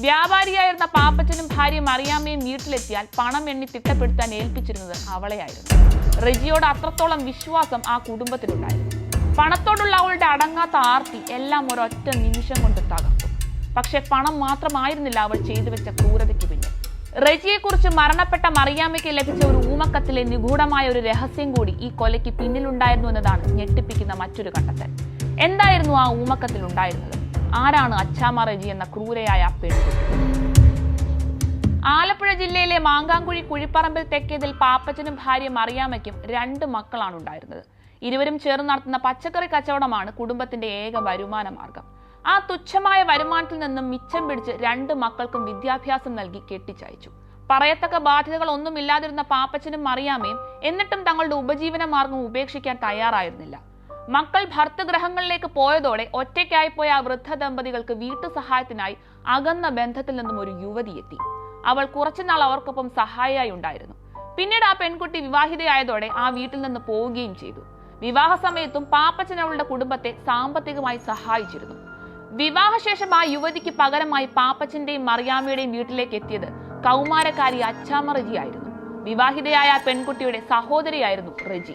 വ്യാപാരിയായിരുന്ന പാപ്പച്ചനും ഭാര്യ മറിയാമ്മയും വീട്ടിലെത്തിയാൽ പണം എണ്ണി തിട്ടപ്പെടുത്താൻ ഏൽപ്പിച്ചിരുന്നത് അവളെയായിരുന്നു. റെജിയോട് അത്രത്തോളം വിശ്വാസം ആ കുടുംബത്തിലുണ്ടായിരുന്നു പണത്തോടുള്ള അവളുടെ അടങ്ങാത്ത ആർത്തി എല്ലാം ഒരൊറ്റ നിമിഷം കൊണ്ട് തകർത്തു. പക്ഷെ പണം മാത്രമായിരുന്നില്ല അവൾ ചെയ്തു വെച്ച ക്രൂരതയ്ക്ക് പിന്നിൽ. റെജിയെക്കുറിച്ച് മരണപ്പെട്ട മറിയാമ്മയ്ക്ക് ലഭിച്ച ഒരു ഊമക്കത്തിലെ നിഗൂഢമായ ഒരു രഹസ്യം കൂടി ഈ കൊലയ്ക്ക് പിന്നിലുണ്ടായിരുന്നു എന്നതാണ് ഞെട്ടിപ്പിക്കുന്ന മറ്റൊരു കണ്ടെത്തൽ. എന്തായിരുന്നു ആ ഊമക്കത്തിൽ ഉണ്ടായിരുന്നത് ആരാണ് അച്ചാമ റെജി എന്ന ക്രൂരയായ പെൺകുട്ടി? ആലപ്പുഴ ജില്ലയിലെ മാങ്കാങ്കുഴി കുഴിപ്പറമ്പിൽ തെക്കേതിൽ പാപ്പച്ചനും ഭാര്യ മറിയാമ്മയ്ക്കും രണ്ട് മക്കളാണ് ഉണ്ടായിരുന്നത്. ഇരുവരും ചേർന്ന് നടത്തുന്ന പച്ചക്കറി കച്ചവടമാണ് കുടുംബത്തിന്റെ ഏക വരുമാന മാർഗം. ആ തുച്ഛമായ വരുമാനത്തിൽ നിന്നും മിച്ചം പിടിച്ച് രണ്ട് മക്കൾക്കും വിദ്യാഭ്യാസം നൽകി കെട്ടിച്ചയച്ചു. പറയത്തക്ക ബാധ്യതകൾ ഒന്നും ഇല്ലാതിരുന്ന പാപ്പച്ചനും മറിയാമ്മയും എന്നിട്ടും തങ്ങളുടെ ഉപജീവന മാർഗം ഉപേക്ഷിക്കാൻ തയ്യാറായിരുന്നില്ല. മക്കൾ ഭർത്തഗ്രഹങ്ങളിലേക്ക് പോയതോടെ ഒറ്റയ്ക്കായി പോയ ആ വൃദ്ധ ദമ്പതികൾക്ക് വീട്ടു സഹായത്തിനായി അകന്ന ബന്ധത്തിൽ നിന്നും ഒരു യുവതി എത്തി. അവൾ കുറച്ചുനാൾ അവർക്കൊപ്പം സഹായിയായി ഉണ്ടായിരുന്നു. പിന്നീട് ആ പെൺകുട്ടി വിവാഹിതയായതോടെ ആ വീട്ടിൽ നിന്ന് പോവുകയും ചെയ്തു. വിവാഹ സമയത്തും പാപ്പച്ചൻ അവളുടെ കുടുംബത്തെ സാമ്പത്തികമായി സഹായിച്ചിരുന്നു. വിവാഹശേഷം ആ യുവതിക്ക് പകരമായി പാപ്പച്ചന്റെയും മറിയാമ്മയുടെയും വീട്ടിലേക്ക് എത്തിയത് കൗമാരക്കാരി അച്ചാമ റെജി ആയിരുന്നു വിവാഹിതയായ പെൺകുട്ടിയുടെ സഹോദരിയായിരുന്നു റെജി.